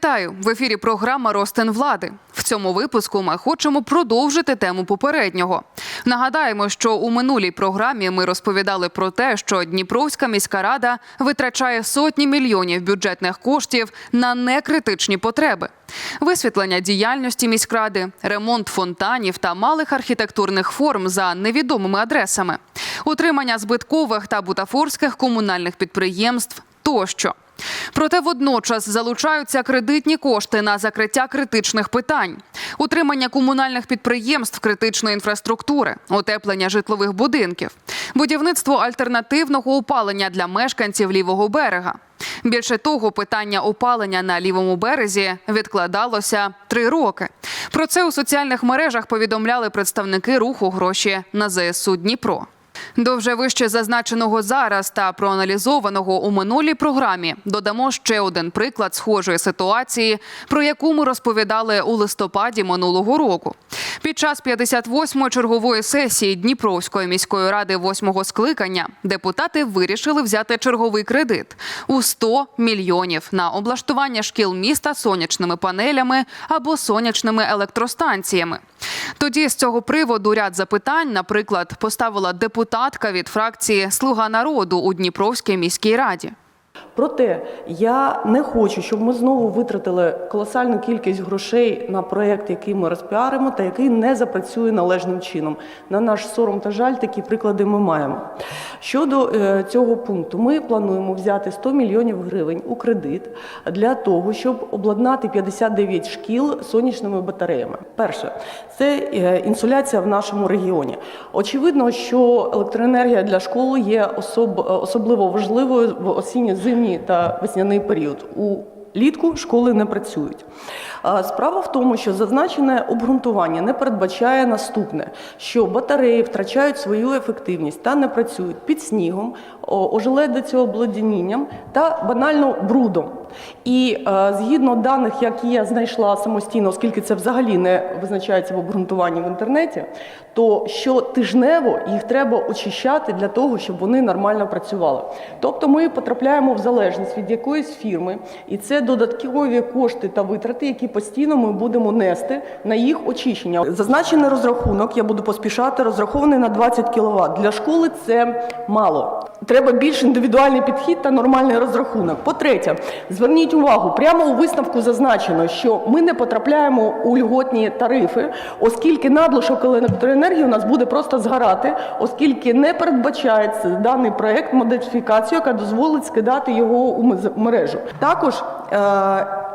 Вітаю в ефірі. Програма Ростен влади. В цьому випуску ми хочемо продовжити тему попереднього. Нагадаємо, що у минулій програмі ми розповідали про те, що Дніпровська міська рада витрачає сотні мільйонів бюджетних коштів на некритичні потреби. Висвітлення діяльності міськради, ремонт фонтанів та малих архітектурних форм за невідомими адресами, утримання збиткових та бутафорських комунальних підприємств тощо. Проте водночас залучаються кредитні кошти на закриття критичних питань, утримання комунальних підприємств критичної інфраструктури, утеплення житлових будинків, будівництво альтернативного опалення для мешканців лівого берега. Більше того, питання опалення на лівому березі відкладалося три роки. Про це у соціальних мережах повідомляли представники руху гроші на ЗСУ Дніпро. До вже вище зазначеного зараз та проаналізованого у минулій програмі додамо ще один приклад схожої ситуації, про яку ми розповідали у листопаді минулого року. Під час 58-ї чергової сесії Дніпровської міської ради восьмого скликання депутати вирішили взяти черговий кредит у 100 мільйонів на облаштування шкіл міста сонячними панелями або сонячними електростанціями. Тоді з цього приводу ряд запитань, наприклад, поставила депутатка від фракції Слуга народу у Дніпровській міській раді. Проте я не хочу, щоб ми знову витратили колосальну кількість грошей на проєкт, який ми розпіаримо, та який не запрацює належним чином. На наш сором та жаль, такі приклади ми маємо. Щодо е, цього пункту, ми плануємо взяти 100 мільйонів гривень у кредит для того, щоб обладнати 59 шкіл сонячними батареями. Перше, це е, інсуляція в нашому регіоні. Очевидно, що електроенергія для школи є особ, особливо важливою в осінньо-зимній та весняний період. У Літку школи не працюють. Справа в тому, що зазначене обґрунтування не передбачає наступне: що батареї втрачають свою ефективність та не працюють під снігом, о- ожеледицею обледенінням та банально брудом. І е, згідно даних, які я знайшла самостійно, оскільки це взагалі не визначається в обґрунтуванні в інтернеті, то щотижнево їх треба очищати для того, щоб вони нормально працювали. Тобто ми потрапляємо в залежність від якоїсь фірми, і це додаткові кошти та витрати, які постійно ми будемо нести на їх очищення. Зазначений розрахунок, я буду поспішати, розрахований на 20 кВт. Для школи це мало. Треба більш індивідуальний підхід та нормальний розрахунок. По-третє, зверніть увагу, прямо у висновку зазначено, що ми не потрапляємо у льготні тарифи, оскільки надлишок електроенергії у нас буде просто згорати, оскільки не передбачається даний проект модифікацію, яка дозволить скидати його у мережу. Також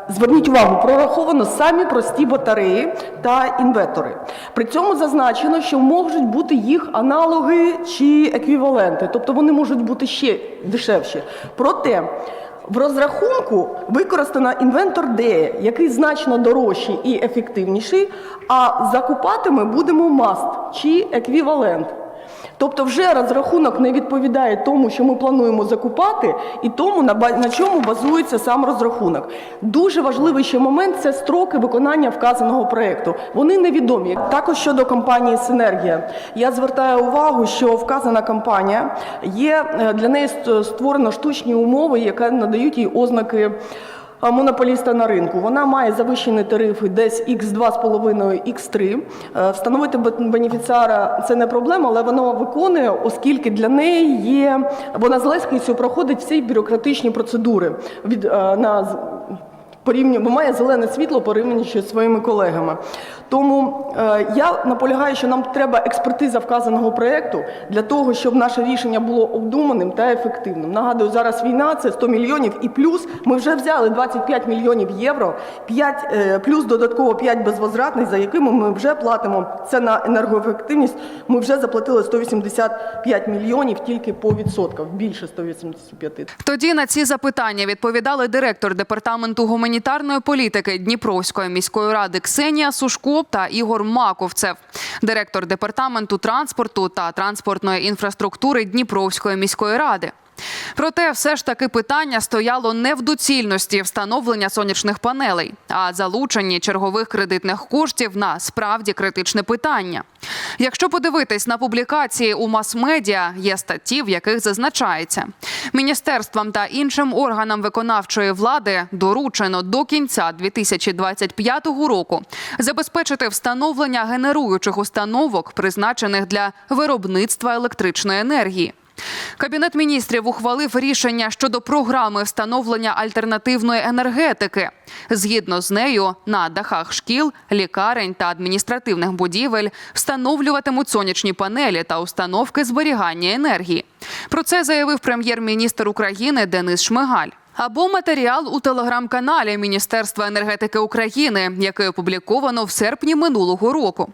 Зверніть увагу, прораховано самі прості батареї та інвертори. При цьому зазначено, що можуть бути їх аналоги чи еквіваленти, тобто вони можуть бути ще дешевші. Проте в розрахунку використано інвентор D, який значно дорожчий і ефективніший, а закупати ми будемо маст чи еквівалент. Тобто вже розрахунок не відповідає тому, що ми плануємо закупати, і тому на, чому базується сам розрахунок. Дуже важливий ще момент це строки виконання вказаного проєкту. Вони невідомі. Також щодо компанії Синергія. Я звертаю увагу, що вказана компанія є е, для неї створено штучні умови, які надають їй ознаки. Монополіста на ринку. Вона має завищені тарифи десь X2,5, X3. Е, Встановити бен- бенефіціара це не проблема, але вона виконує, оскільки для неї є вона з легкістю проходить всі бюрократичні процедури від е, на порівню, бо має зелене світло порівнюючи зі своїми колегами. Тому е, я наполягаю, що нам треба експертиза вказаного проєкту для того, щоб наше рішення було обдуманим та ефективним. Нагадую, зараз війна це 100 мільйонів і плюс ми вже взяли 25 мільйонів євро, 5, е, плюс додатково 5 безвозвратних, за якими ми вже платимо. Це на енергоефективність. Ми вже заплатили 185 мільйонів тільки по відсотках, більше 185. Тоді на ці запитання відповідали директор департаменту гуманітарної політики Дніпровської міської ради Ксенія Сушко та Ігор Маковцев, директор департаменту транспорту та транспортної інфраструктури Дніпровської міської ради. Проте, все ж таки питання стояло не в доцільності встановлення сонячних панелей, а залученні чергових кредитних коштів на справді критичне питання. Якщо подивитись на публікації у мас-медіа, є статті, в яких зазначається, міністерствам та іншим органам виконавчої влади доручено до кінця 2025 року забезпечити встановлення генеруючих установок, призначених для виробництва електричної енергії. Кабінет міністрів ухвалив рішення щодо програми встановлення альтернативної енергетики. Згідно з нею, на дахах шкіл, лікарень та адміністративних будівель встановлюватимуть сонячні панелі та установки зберігання енергії. Про це заявив прем'єр-міністр України Денис Шмигаль. Або матеріал у телеграм-каналі Міністерства енергетики України, який опубліковано в серпні минулого року.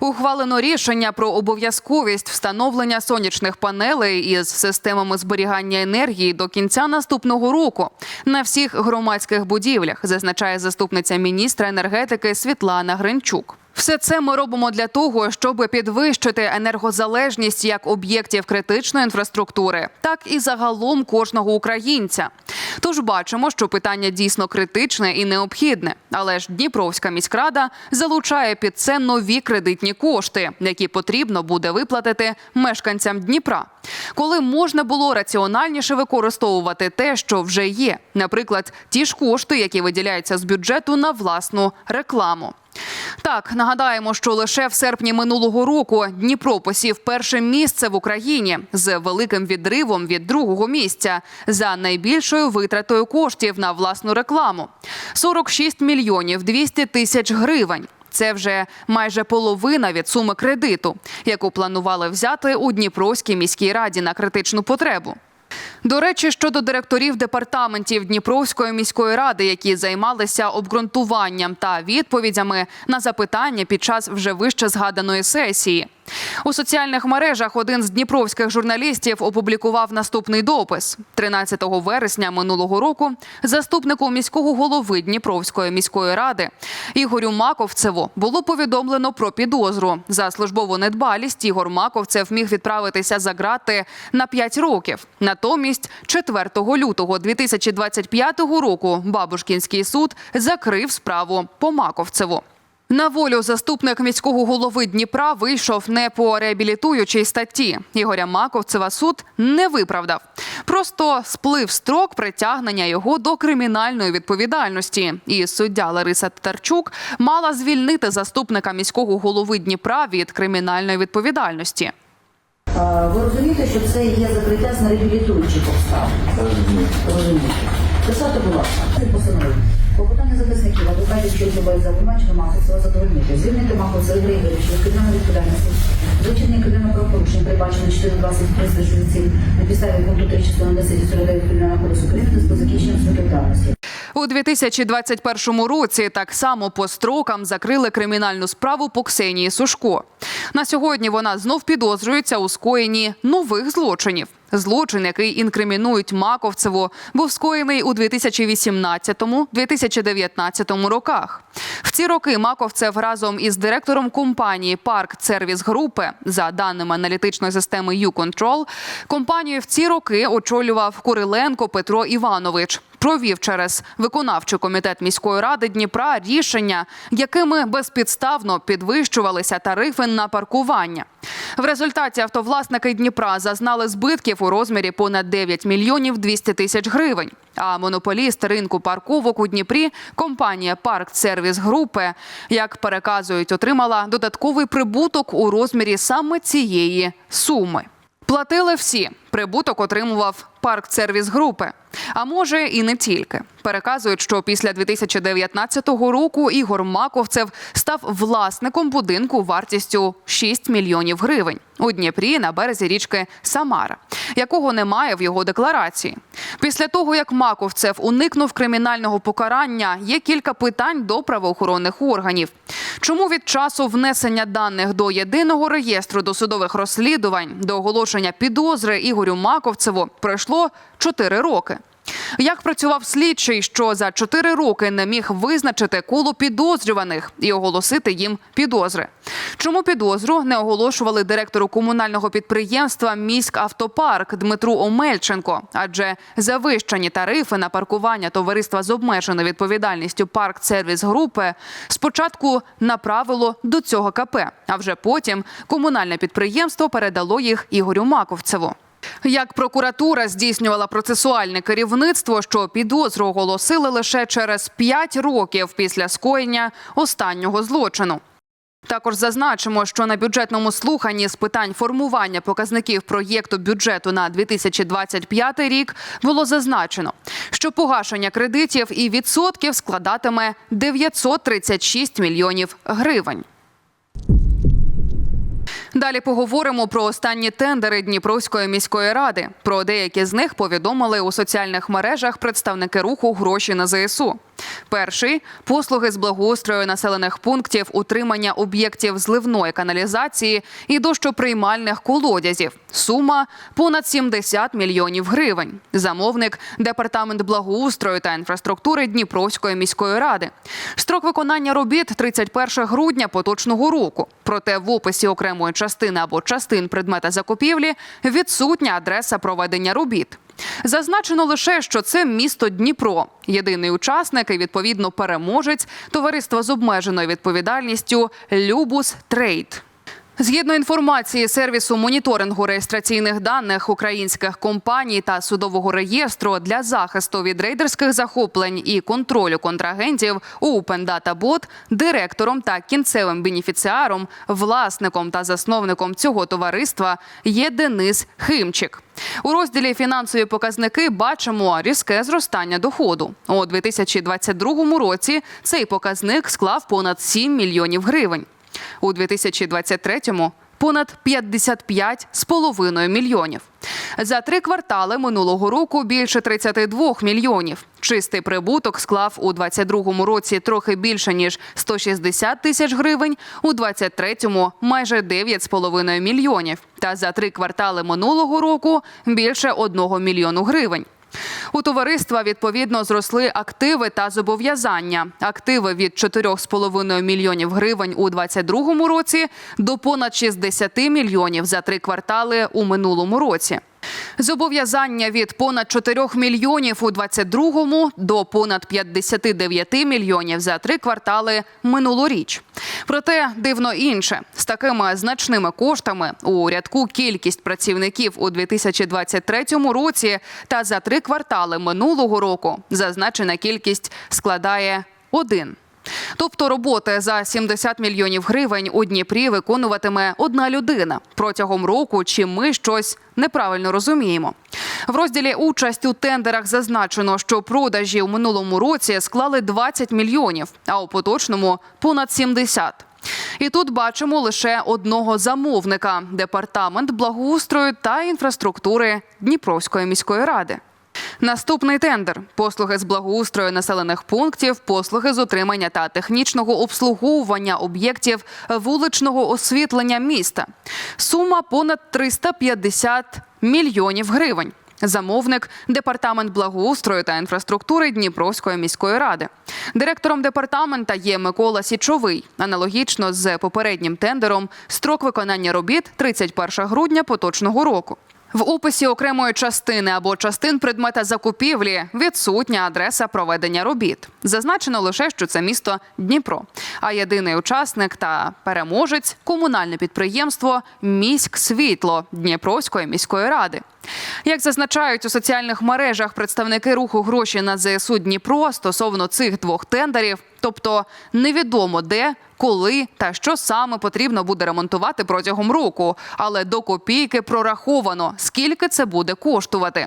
Ухвалено рішення про обов'язковість встановлення сонячних панелей із системами зберігання енергії до кінця наступного року на всіх громадських будівлях, зазначає заступниця міністра енергетики Світлана Гринчук. Все це ми робимо для того, щоб підвищити енергозалежність як об'єктів критичної інфраструктури, так і загалом кожного українця. Тож бачимо, що питання дійсно критичне і необхідне. Але ж Дніпровська міськрада залучає під це нові кредитні кошти, які потрібно буде виплатити мешканцям Дніпра, коли можна було раціональніше використовувати те, що вже є, наприклад, ті ж кошти, які виділяються з бюджету на власну рекламу. Так, нагадаємо, що лише в серпні минулого року Дніпро посів перше місце в Україні з великим відривом від другого місця за найбільшою витратою коштів на власну рекламу 46 мільйонів 200 тисяч гривень. Це вже майже половина від суми кредиту, яку планували взяти у Дніпровській міській раді на критичну потребу. До речі, щодо директорів департаментів Дніпровської міської ради, які займалися обґрунтуванням та відповідями на запитання під час вже вище згаданої сесії. У соціальних мережах один з дніпровських журналістів опублікував наступний допис 13 вересня минулого року. Заступнику міського голови Дніпровської міської ради Ігорю Маковцеву було повідомлено про підозру за службову недбалість. Ігор Маковцев міг відправитися за ґрати на 5 років. Натомість, 4 лютого 2025 року Бабушкінський суд закрив справу по Маковцеву. На волю заступник міського голови Дніпра вийшов не по реабілітуючій статті. Ігоря Маковцева суд не виправдав. Просто сплив строк притягнення його до кримінальної відповідальності. І суддя Лариса Татарчук мала звільнити заступника міського голови Дніпра від кримінальної відповідальності. Ви розумієте, що це є закриття з нереабілітуючих обставин? Розумієте. Писати, будь ласка, постанови. Попитання захисників, адвокатів, що відбувають за обвинувачення Маховцева задовольнити. Звільнити Маховцева Ігоря Ігоровича від кримінальної відповідальності. Звичайне кримінальне правопорушення, передбачено 4.20 на підставі пункту 3 частини 10 49 Кримінального кодексу України з закінченням строку давності. У 2021 році так само по строкам закрили кримінальну справу по Ксенії Сушко. На сьогодні вона знов підозрюється у скоєнні нових злочинів. Злочин, який інкримінують Маковцеву, був скоєний у 2018-2019 роках. В ці роки Маковцев разом із директором компанії Парк Сервіс Групи, за даними аналітичної системи «Юконтрол», компанію в ці роки очолював Куриленко Петро Іванович. Провів через виконавчий комітет міської ради Дніпра рішення, якими безпідставно підвищувалися тарифи на паркування. В результаті автовласники Дніпра зазнали збитків у розмірі понад 9 мільйонів 200 тисяч гривень. А монополіст ринку парковок у Дніпрі компанія Парк Сервіс Групи, як переказують, отримала додатковий прибуток у розмірі саме цієї суми. Платили всі. Прибуток отримував парк сервіс групи. А може і не тільки. Переказують, що після 2019 року Ігор Маковцев став власником будинку вартістю 6 мільйонів гривень у Дніпрі на березі річки Самара, якого немає в його декларації. Після того, як Маковцев уникнув кримінального покарання, є кілька питань до правоохоронних органів. Чому від часу внесення даних до єдиного реєстру досудових розслідувань до оголошення підозри Ігорю Маковцеву пройшло 4 роки? Як працював слідчий, що за чотири роки не міг визначити коло підозрюваних і оголосити їм підозри? Чому підозру не оголошували директору комунального підприємства «Міськавтопарк» Дмитру Омельченко? Адже завищені тарифи на паркування товариства з обмеженою відповідальністю парк сервіс групи спочатку направило до цього КП, а вже потім комунальне підприємство передало їх Ігорю Маковцеву. Як прокуратура здійснювала процесуальне керівництво, що підозру оголосили лише через 5 років після скоєння останнього злочину. Також зазначимо, що на бюджетному слуханні з питань формування показників проєкту бюджету на 2025 рік було зазначено, що погашення кредитів і відсотків складатиме 936 мільйонів гривень. Далі поговоримо про останні тендери Дніпровської міської ради. Про деякі з них повідомили у соціальних мережах представники руху гроші на ЗСУ. Перший послуги з благоустрою населених пунктів, утримання об'єктів зливної каналізації і дощоприймальних колодязів. Сума понад 70 мільйонів гривень. Замовник департамент благоустрою та інфраструктури Дніпровської міської ради. Строк виконання робіт 31 грудня поточного року. Проте в описі окремої частини або частин предмета закупівлі відсутня адреса проведення робіт. Зазначено лише, що це місто Дніпро, єдиний учасник і відповідно переможець товариства з обмеженою відповідальністю Любус Трейд. Згідно інформації сервісу моніторингу реєстраційних даних українських компаній та судового реєстру для захисту від рейдерських захоплень і контролю контрагентів Open Data Bot директором та кінцевим бенефіціаром, власником та засновником цього товариства є Денис Химчик. У розділі фінансові показники бачимо різке зростання доходу. У 2022 році цей показник склав понад 7 мільйонів гривень. У 2023-му понад 55,5 мільйонів. За три квартали минулого року більше 32 мільйонів. Чистий прибуток склав у 2022 році трохи більше ніж 160 тисяч гривень, у 2023 – майже 9,5 мільйонів. Та за три квартали минулого року більше 1 мільйону гривень. У товариства відповідно зросли активи та зобов'язання. Активи від 4,5 мільйонів гривень у 2022 році до понад 60 мільйонів за три квартали у минулому році. Зобов'язання від понад 4 мільйонів у 22-му до понад 59 мільйонів за три квартали минулоріч. Проте дивно інше з такими значними коштами у рядку кількість працівників у 2023 році та за три квартали минулого року зазначена кількість складає один. Тобто роботи за 70 мільйонів гривень у Дніпрі виконуватиме одна людина протягом року. Чи ми щось неправильно розуміємо? В розділі участь у тендерах зазначено, що продажі у минулому році склали 20 мільйонів, а у поточному понад 70. І тут бачимо лише одного замовника департамент благоустрою та інфраструктури Дніпровської міської ради. Наступний тендер: послуги з благоустрою населених пунктів, послуги з утримання та технічного обслуговування об'єктів вуличного освітлення міста. Сума понад 350 мільйонів гривень. Замовник департамент благоустрою та інфраструктури Дніпровської міської ради. Директором департамента є Микола Січовий. Аналогічно з попереднім тендером строк виконання робіт 31 грудня поточного року. В описі окремої частини або частин предмета закупівлі відсутня адреса проведення робіт. Зазначено лише, що це місто Дніпро. А єдиний учасник та переможець комунальне підприємство Міськ Світло Дніпровської міської ради. Як зазначають у соціальних мережах представники руху гроші на ЗСУ Дніпро стосовно цих двох тендерів, тобто невідомо де, коли та що саме потрібно буде ремонтувати протягом року, але до копійки прораховано, скільки це буде коштувати.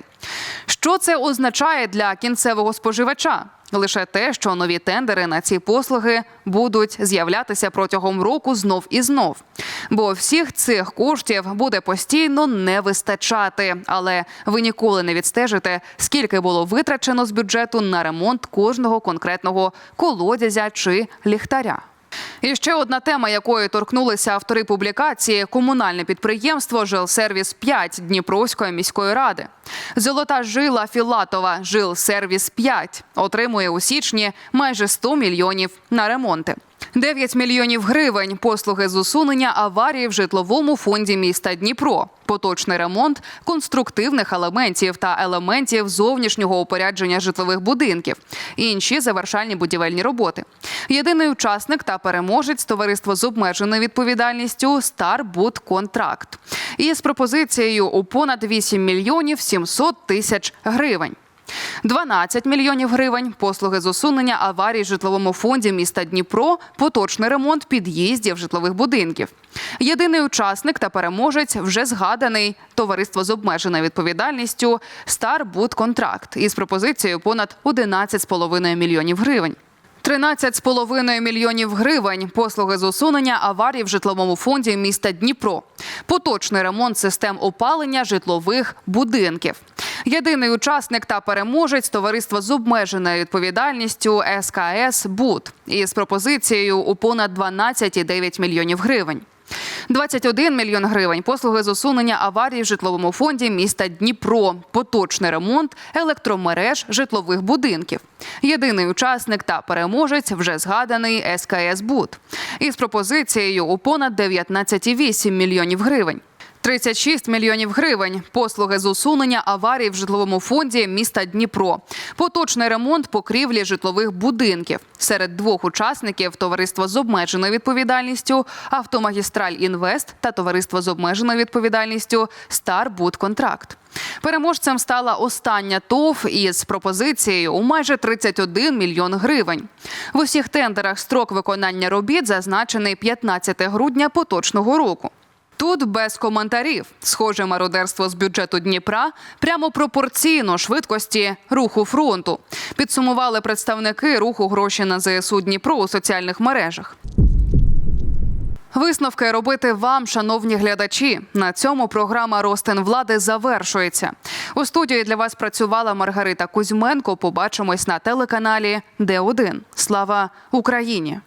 Що це означає для кінцевого споживача? Лише те, що нові тендери на ці послуги будуть з'являтися протягом року знов і знов. Бо всіх цих коштів буде постійно не вистачати. Але ви ніколи не відстежите, скільки було витрачено з бюджету на ремонт кожного конкретного колодязя чи ліхтаря. І ще одна тема, якої торкнулися автори публікації комунальне підприємство Жилсервіс 5 Дніпровської міської ради. Золота жила Філатова Жилсервіс 5 отримує у січні майже 100 мільйонів на ремонти. 9 мільйонів гривень послуги з усунення аварії в житловому фонді міста Дніпро, поточний ремонт конструктивних елементів та елементів зовнішнього упорядження житлових будинків, інші завершальні будівельні роботи. Єдиний учасник та переможець товариство з обмеженою відповідальністю Старбуд Контракт із пропозицією у понад 8 мільйонів 700 тисяч гривень. 12 мільйонів гривень послуги з усунення аварій в житловому фонді міста Дніпро, поточний ремонт під'їздів житлових будинків. Єдиний учасник та переможець вже згаданий товариство з обмеженою відповідальністю Старбудконтракт із пропозицією понад 11,5 мільйонів гривень. 13,5 мільйонів гривень послуги з усунення аварій в житловому фонді міста Дніпро, поточний ремонт систем опалення житлових будинків. Єдиний учасник та переможець товариство з обмеженою відповідальністю СКС БУД із пропозицією у понад 12,9 мільйонів гривень. 21 мільйон гривень послуги з усунення аварій в житловому фонді міста Дніпро, поточний ремонт електромереж житлових будинків. Єдиний учасник та переможець вже згаданий СКС БУД із пропозицією у понад 19,8 мільйонів гривень. 36 мільйонів гривень послуги з усунення аварій в житловому фонді міста Дніпро, поточний ремонт покрівлі житлових будинків. Серед двох учасників товариство з обмеженою відповідальністю Автомагістраль Інвест та товариство з обмеженою відповідальністю Старбуд Контракт. Переможцем стала остання ТОВ із пропозицією у майже 31 мільйон гривень. В усіх тендерах строк виконання робіт зазначений 15 грудня поточного року. Тут без коментарів. Схоже мародерство з бюджету Дніпра прямо пропорційно швидкості руху фронту. Підсумували представники руху гроші на ЗСУ Дніпро у соціальних мережах. Висновки робити вам, шановні глядачі. На цьому програма Ростин влади завершується. У студії для вас працювала Маргарита Кузьменко. Побачимось на телеканалі Д1. Слава Україні!